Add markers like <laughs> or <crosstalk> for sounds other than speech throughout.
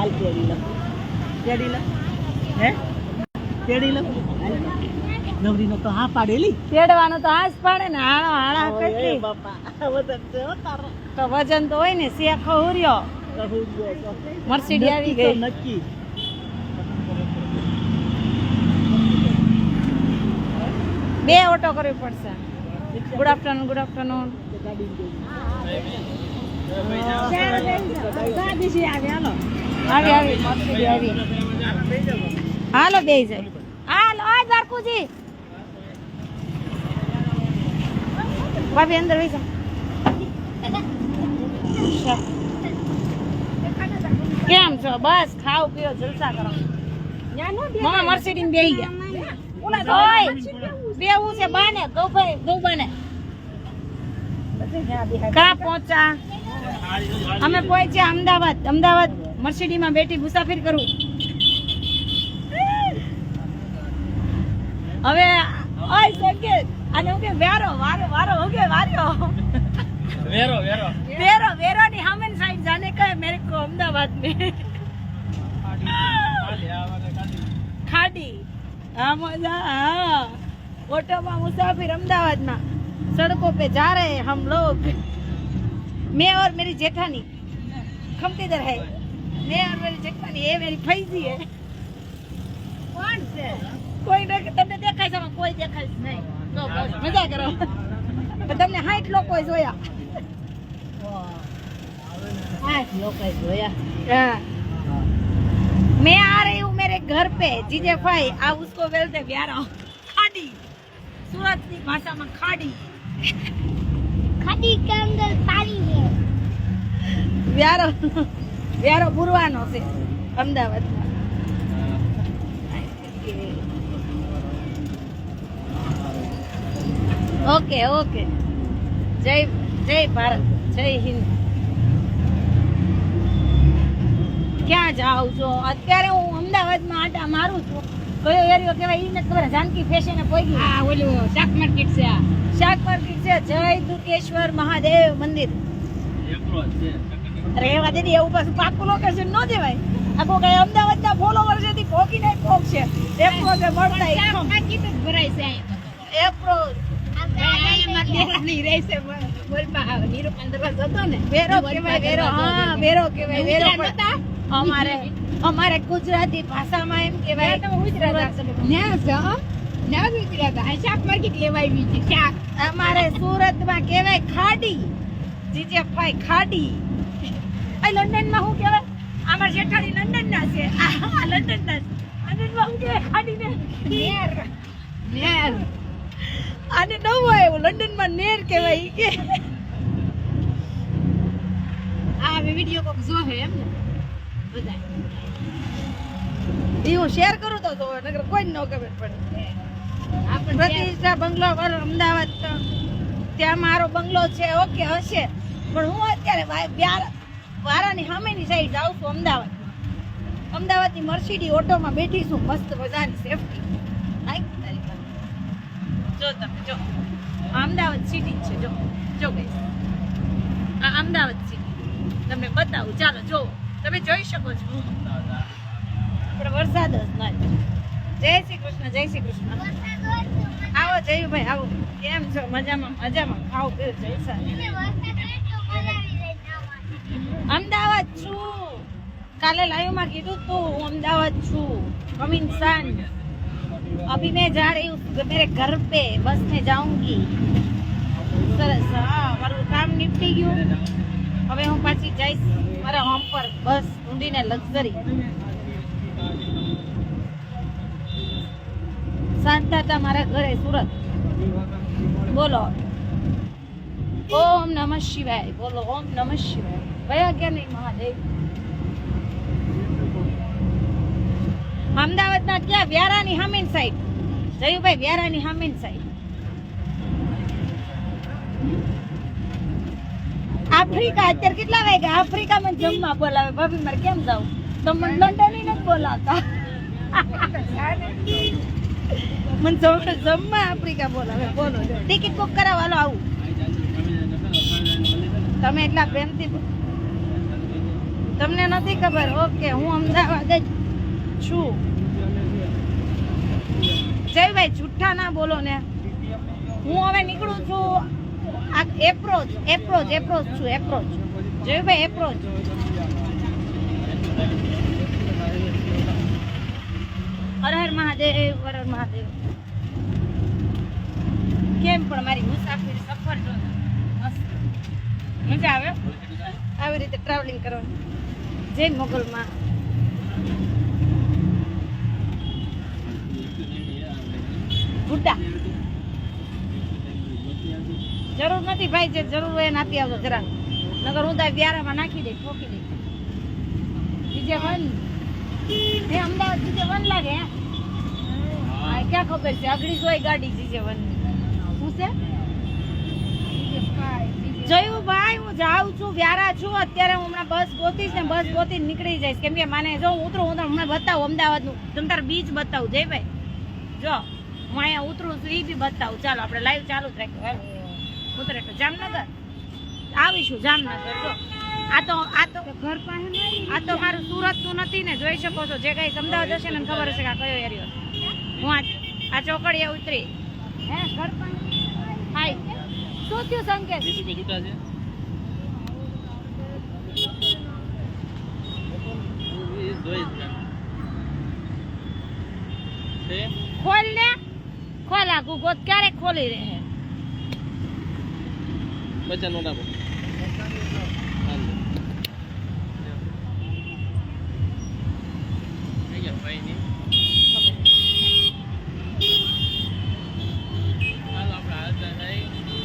હાલ લો લો હે? લો નવરીનો તો હા પાડેલી. તેડવાનું તો હાથ પાડે ને આણો હાળા કેટલી. હો તો વજન તો હોય ને શેખો હુર્યો. મર્સિડી આવી ગઈ. નક્કી. બે ઓટો કરવી પડશે. ગુડ આફ્ટરનૂન ગુડ આફ્ટરનૂન કેમ છો બસ ખાવ પીઓ જલસા કરો મમ્મા ગયા ઓય બેવું છે બાને ગૌભાઈ ગૌબાને કા પહોંચા અમે પહોંચ્યા અમદાવાદ અમદાવાદ મર્સિડીમાં બેઠી મુસાફરી કરું. હવે ઓય સંકેત અને હું કે વેરો વારો વારો હું કે વેરો વેરો વેરો. વેરો ની હામેન સાઈડ જાને કહે મેરે કો અમદાવાદ મે ખાડી. આ મજા હા. ઓટો માં મુસાફિર અમદાવાદમાં સડકો પે જા રહે હમ લોગ. मैं और मेरी जेठानी हम किधर है मैं और मेरी जेठानी ये मेरी फैजी है कौन से કોઈ ન તમને દેખાય છે આમાં કોઈ દેખાય જ નહીં તો બસ મજા કરો પણ તમને હાઈટ લોકો જોયા હાઈટ લોકો જોયા હા मैं आ रही हूँ मेरे घर पे जीजे भाई आप उसको बोलते प्यारा खाड़ी सूरत की भाषा ખાટી કે અંદર પાણી છે. વ્યારો વ્યારો પૂરવાનો છે, અમદાવાદમાં. Okay okay. જય જય ભારત, જય હિન્દ. ક્યાં જાઉં છો? અત્યારે હું અમદાવાદમાં આટા મારું છું. કયો એરિયો કહેવાય ઈ ખબર. જાનકી ફેશન પોઈગી આ ઓલું શાક માર્કેટ છે શાક માર્કેટ છે જય દુર્ગેશ્વર મહાદેવ મંદિર. રેવા દેદી એવું પાછું પાકું લોકેશન નો દેવાય. આખો કઈ અમદાવાદ ના ફોલોવર છે થી પોકી ને પોક છે. એપ્રો છે મળતા છે એપ્રો અમારે અમારે ગુજરાતી ભાષામાં એમ કહેવાય. અમારે સુરતમાં કહેવાય ખાડી. જીજે ખાડી. આ લંડનમાં શું કહેવાય? અમાર જેઠાણી લંડન ના છે. આ લંડન ના લંડનમાં શું કહેવાય? ખાડીને? નેર. નેર. આને ન હોય એવું લંડનમાં નેર કહેવાય કે. આ વીડિયો કોક જો હે એમ ને બધા ઈ હું શેર કરું તો નગર કોઈ ન ખબર પડે. પ્રતિષ્ઠા બંગલો અમદાવાદ ત્યાં મારો બંગલો છે, ઓકે, હશે. પણ હું અત્યારે વારાની સામેની સાઈડ જાઉં છું અમદાવાદ. અમદાવાદની મર્સિડી ઓટોમાં બેઠી છું, મસ્ત મજાની સેફટી જો તમે, જો. અમદાવાદ સિટી છે, જો. જો guys. આ અમદાવાદ સિટી તમને બતાવું. ચાલો, જો. તમે જોઈ શકો છો. વરસાદ જ નથી જય શ્રી કૃષ્ણ, જય શ્રી કૃષ્ણ. આવો જયુભાઈ, આવો. કેમ છો? મજામાં મજામાં. ખાવ પીવું જયસા અમદાવાદ છું. કાલે લાઈવમાં કીધું તું, હું અમદાવાદ છું. હમ ઇન્સાન અભી મેં જા રહી હું મેરે ઘર પે બસ ને જાઉંગી. સરસ. હા, મારું કામ નીપટી ગયું. હવે હું પાછી જઈશ મારા હોમ પર, બસ, ઊંડીને લક્ઝરી શાંતા મારા ઘરે, સુરત. બોલો. ઓમ નમઃ શિવાય, બોલો, ઓમ નમઃ શિવાય. ભયા કે નહીં મહાદેવ? અમદાવાદના ક્યાં? વ્યારાની હામીન સાઈડ જયુભાઈ, વ્યારાની હામીન સાઈડ આફ્રિકા, અત્યારે કેટલા વાગ્યા આફ્રિકામાં જમવા બોલાવે. ભાભી, મારે કેમ જાવ તો મને લંડન નથી બોલાવતા. <laughs> મને જમ- જમવા આફ્રિકા બોલાવે. બોલો ટિકિટ બુક કરાવવાનો આવું. તમે એટલા પ્રેમથી તમને નથી ખબર? ઓકે, હું અમદાવાદ જ છું. જયભાઈ, જુઠ્ઠા ના બોલો ને. હું હવે નીકળું છું આ એપ્રોચ એપ્રોચ એપ્રોચ છું, એપ્રોચ. જયભાઈ, એપ્રોચ. હર હર મહાદેવ, હર હર મહાદેવ. કેમ પણ મારી મુસાફરી સફર જો મજા આવે? આવી રીતે ટ્રાવેલિંગ કરવાની. જય મોગલમાં. ગુડ્ડા જરૂર નથી ભાઈ, જે જરૂર હોય નાખી આવજો જરા નગર હું તાર વ્યારામાં નાખી દઈ ઠોકી દે. બીજે વન એ અમદાવાદ બીજે વન લાગે. ક્યાં ખબર છે? અગડી જોઈ ગાડી જીજે વન શું છે? જોયું ભાઈ હું જાઉં છું વ્યારા છું. અત્યારે હું હમણાં બસ ગોતીશ ને બસ ગોતી નીકળી જઈશ. કેમ કે મને જો હું ઉતરું હું તમને હમણાં બતાવું અમદાવાદનું તમ તાર બીચ બતાવું જય ભાઈ? જો હું અહીંયા ઉતરું છું એ બી બતાવું. ચાલો આપણે લાઈવ ચાલુ જ રાખ્યું ઉતરે તો જામનગર. આવીશું જામનગર જો. આ તો આ તો ઘર પાસે આ તો મારું સુરતનું નથી ને જોઈ શકો છો જે કઈ અમદાવાદ હશે ને ખબર હશે કે આ કયો એરિયો હું આ આ ચોકડીએ ઉતરી. હે ઘર પાસે હાય. શું થયું સંકેત? ખોલ ને. ખોલ આ ગુગોત ખોલી રહે? પચાસ નોટ આપો હાલો. થઈ ગયા ભાઈની. હાલો આપણે હાલતા જઈએ.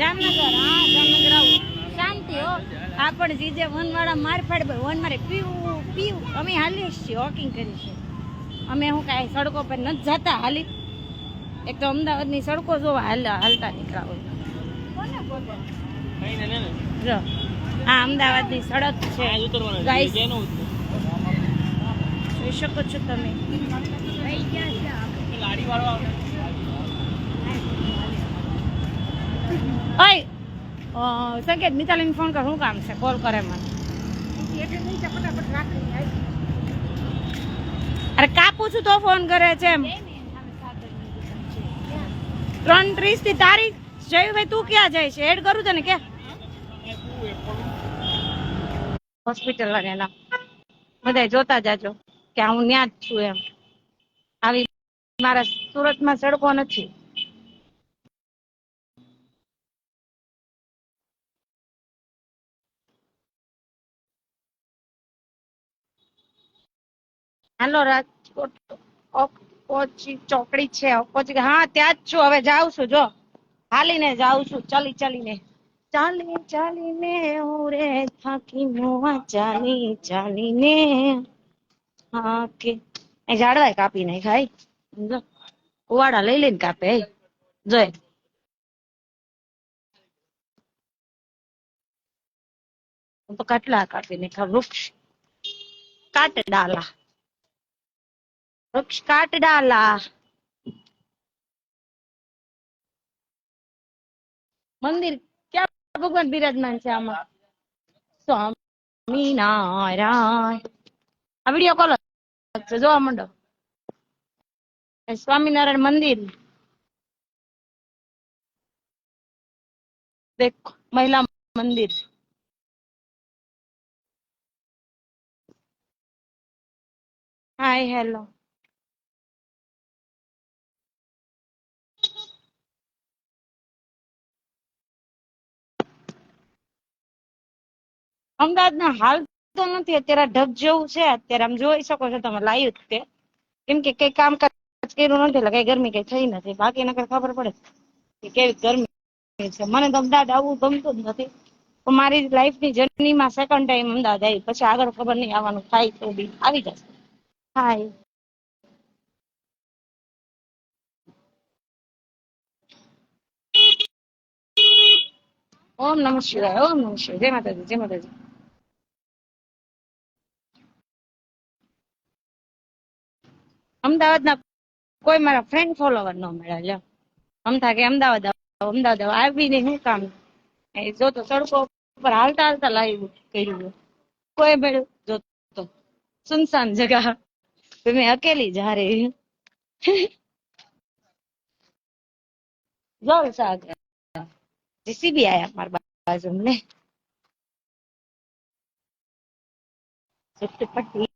જામનગર હા જામનગર આવું. શાંતિ હો. આ પણ જીજે વનવાળા માર ફાડ વન મારે પીવું પીવું. અમે હાલીએ છીએ વોકિંગ કરી છે અમે હું કાંઈ સડકો પર નથી જતા હાલી. એક તો અમદાવાદની સડકો જોવા હાલ હાલતા નીકળ્યા હોય. કઈ ને ને ને. જો આ અમદાવાદની સડક છે? જોઈ શકો છો તમે. ઓય સંકેત મિતાલીને ફોન કર, શું કામ છે? કોલ કરે મને. અરે કાપું છું તો ફોન કરે છે એમ. ત્રણ ત્રીસથી તારીખ? જયુભાઈ, તું ક્યાં જાય છે? એડ કરું તને, કે? હોસ્પિટલ એના. બધા જોતા જાજો કે હું ત્યાં જ છું એમ. આવી મારા સુરતમાં સડકો નથી. હાલો રાજકોટ ઓપોચી ચોકડી છે ઓપોચી હા, ત્યાં જ છું, હવે જાઉં છું, જો. હાલીને જાઉં છું, ચાલી, ચાલીને. ચાલી ચાલીને, હું રે થાકી મોવા, ચાલી, ચાલીને. હા, કે. એ ઝાડવાય કાપી નાખાય જો. કુવાડા લઈ લઈને કાપે જોય તો કેટલા કાપી નાખા વૃક્ષ. કાટ ડાલા વૃક્ષ काट डाला મંદિર ક્યાં ભગવાન બિરાજમાન છે આમાં? સ્વામી નારાયણ આ વીડિયો કોલ જોવા માંડો. સ્વામિનારાયણ મંદિર. દેખો મહિલા મંદિર. હાય હેલો અમદાવાદના હાલ તો નથી. અત્યારે ઢગ જેવું છે. અત્યારે આમ જોઈ શકો છો તમે લાઈવ તે. કેમ કે કઈ કામ કર્યું નથી એટલે કઈ ગરમી કઈ થઈ નથી. બાકી નકર ખબર પડે કે કેવી ગરમી છે. મને તો અમદાવાદ આવવું ગમતું જ નથી. પણ મારી લાઈફની જર્નીમાં સેકન્ડ ટાઈમ અમદાવાદ આવી. પછી આગળ ખબર નહીં આવવાનું થાય તો બી આવી જશે. હાય ઓમ નમઃ શિવાય ઓમ નમઃ શિવાય. જય માતાજી જય માતાજી. અમદાવાદના કોઈ મારા ફ્રેન્ડ ફોલોવર ન મળ્યા લ્યો. થાય કે અમદાવાદ અમદાવાદ આવીને શું કામ? એ જો સડકો ઉપર હાલતા હાલતા લાઈવ કર્યું કોઈ મળ્યું જો સુનસાન જગા. મેં અકેલી જા હારે. <laughs> જલસા આયા મારા બાજુ ને. ચટપટી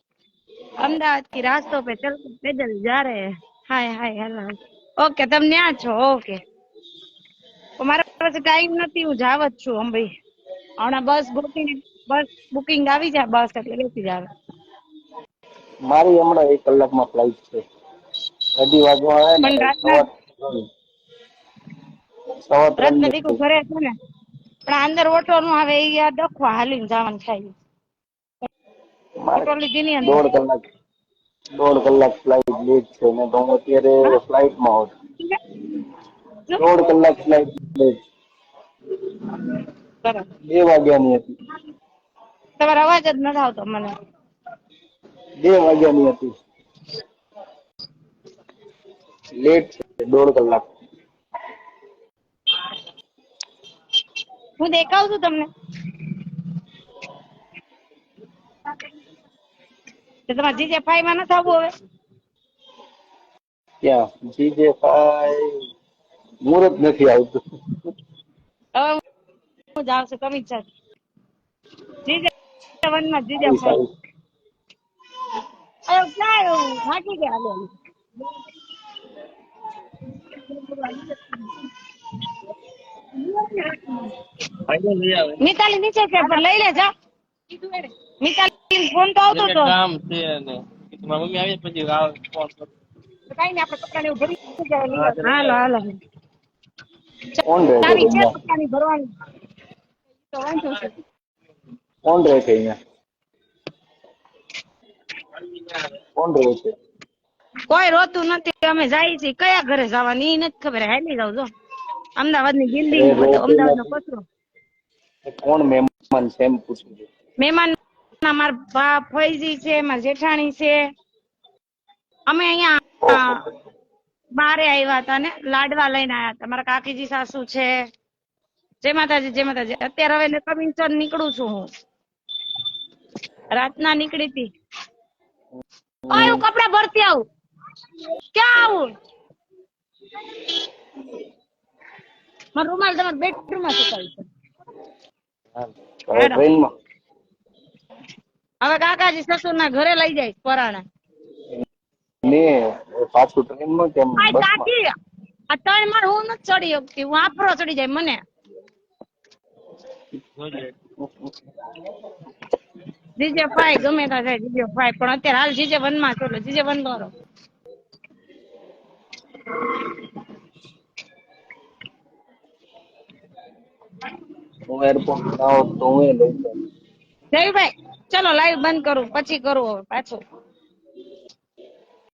અમદાવાદથી રાસ્તો પે ચલ પેદલ જા રહે હાય હાય હેલો ઓકે તમે ત્યાં છો? ઓકે. મારા પાસે ટાઈમ નથી હું જાવ જ છું અંબઈ હમણાં બસ ગોતીને બસ બુકિંગ આવી જાય બસ એટલે બેસી જાવ. મારી હમણાં એક કલાકમાં ફ્લાઇટ છે. અઢી વાગવા આવે પણ રાતના રત્નદીકુ ઘરે છે ને. પણ અંદર ઓટો નું આવે એ ડખવા હાલીને જવાનું થાય. મારે લીધી ની અંદર? દોઢ કલાક દોઢ કલાક ફ્લાઇટ લેટ છે ને તો હું અત્યારે ફ્લાઇટમાં હોત દોઢ કલાક ફ્લાઇટ લેટ બે વાગ્યાની હતી. તમારો અવાજ જ નથી આવતો મને. બે વાગ્યાની હતી. લેટ છે દોઢ કલાક. હું દેખાવ છું તમને? તો તમારે જીજે ફાઈ માં નથી આવવું હવે? ક્યાં? જીજે ફાઈ મુહૂર્ત નથી આવતું. હવે હું જાઉં છું કમી છે જીજે વનમાં જીજે ફાઈ. અરે ક્યાં થાકી ગયા લે મિતાલી નીચે છે પણ લઈ લે જા મિતાલી ફોન તો આવતો હતો કામ છે ને મારી મમ્મી આવે પછી આવે ફોન કરું. કઈ ને આપણે કપડા ને એવું ભરી જાય હાલો હાલો. ચાવી છે અહીંયા? કપડાની ભરવાની. તો વાંધો છે. કોણ રહે છે અહીંયા. કોણ રહે છે. કોઈ રોતું નથી અમે જાય છે કયા ઘરે જવાની? નથી ખબર હાલી જાવ જો. અમદાવાદની બિલ્ડિંગ અમદાવાદ નો કચરો. કોણ મહેમાન છે એમ પૂછું છું. મહેમાન ના મારા બા ફઈજી છે મારા જેઠાણી છે. અમે અહીંયા બારે આવ્યા હતા ને લાડવા લઈને આવ્યા હતા. મારા કાકીજી સાસુ છે. જય માતાજી જય માતાજી. અત્યારે હવે કમિંગ નીકળું છું હું. રાતના નીકળી હતી. હું કપડા ભરતી આવું. ક્યાં આવું? મારો રૂમાલ તમારા બેડરૂમમાં સુકાય છે. ટ્રેનમાં હવે કાકાજી સસુર ના ઘરે લઈ જાય પરાણે. ને પાછું ટ્રેનમાં કેમ કાકી આ ત્રણ માળ હું નથી ચડી શકતી હું આફરો ચડી જાય મને. જીજે ફાઈ ગમે ત્યાં જાય જીજે ફાઈ પણ અત્યારે હાલ જીજે વનમાં છો જીજે વન દોરો હું એરપોર્ટ ના તો હું લઈ જાત. જયભાઈ ચલો લાઈવ બંધ કરું પછી કરું હવે પાછું.